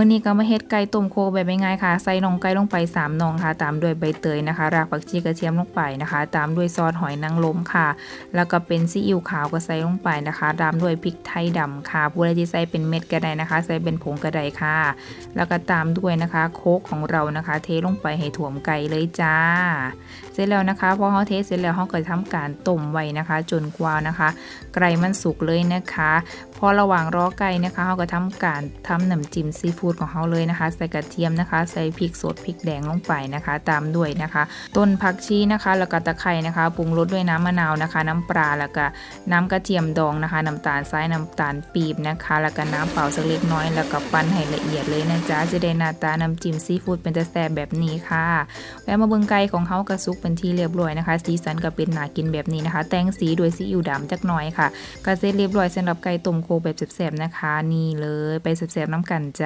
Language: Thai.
มื้อนี้ก็มาเฮ็ดไก่ต้มโคแบบง่ายๆค่ะ ใส่น่องไก่ลงไป3น่องค่ะ ตามด้วยใบเตยนะคะ รากผักชีกระเทียมลงไปนะคะ ตามด้วยซอสหอยนางรมค่ะ แล้วก็เป็นซีอิ๊วขาวก็ใส่ลงไปนะคะ ตามด้วยพริกไทยดำค่ะผู้ใดที่ใส่เป็นเม็ดก็ได้นะคะ ใส่เป็นผงก็ได้ค่ะ แล้วก็ตามด้วยนะคะ โคกของเรานะคะ เทลงไปให้ถ่วมไก่เลยจ้า ร็จแล้วนะคะพอเขาเทเสร็จแล้วเขาก็จะทำการต้มไว้นะคะ จนกว่านะคะ ไก่มันสุกเลยนะคะ พอระหว่างรอไก่นะคะเขาก็ทำการทำน้ำจิ้มซีฟู้ดของเขาเลยนะคะ ใส่กระเทียมนะคะ ใส่พริกสดพริกแดงลงไปนะคะ ตามด้วยนะคะ ต้นผักชีนะคะ แล้วก็ตะไคร้นะคะปรุงรสด้วยน้ำมะนาวนะคะ น้ำปลาแล้วก็น้ำกระเทียมดองนะคะ น้ำตาลทรายน้ำตาลปี๊บนะคะ แล้วก็น้ำเปล่าสักเล็กน้อย แล้วก็ปั้นให้ละเอียดเลยนะจ๊ะจะได้หน้าตาน้ำจิ้มซีฟู้ดเป็นจะแซ่บแบบนี้ค่ะแวะมาเบิ่งไก่ของเขากระซุกเป็นที่เรียบร้อยนะคะ สีสันก็เป็นหนากินแบบนี้นะคะ แต่งสีด้วยซีอิ๊วดำจักหน่อยค่ะก็เสร็จเรียบร้อยสำหรับไก่ต้มโคแบบแสบๆนะคะ นี่เลยไปแสบๆน้ำกันจ้ะ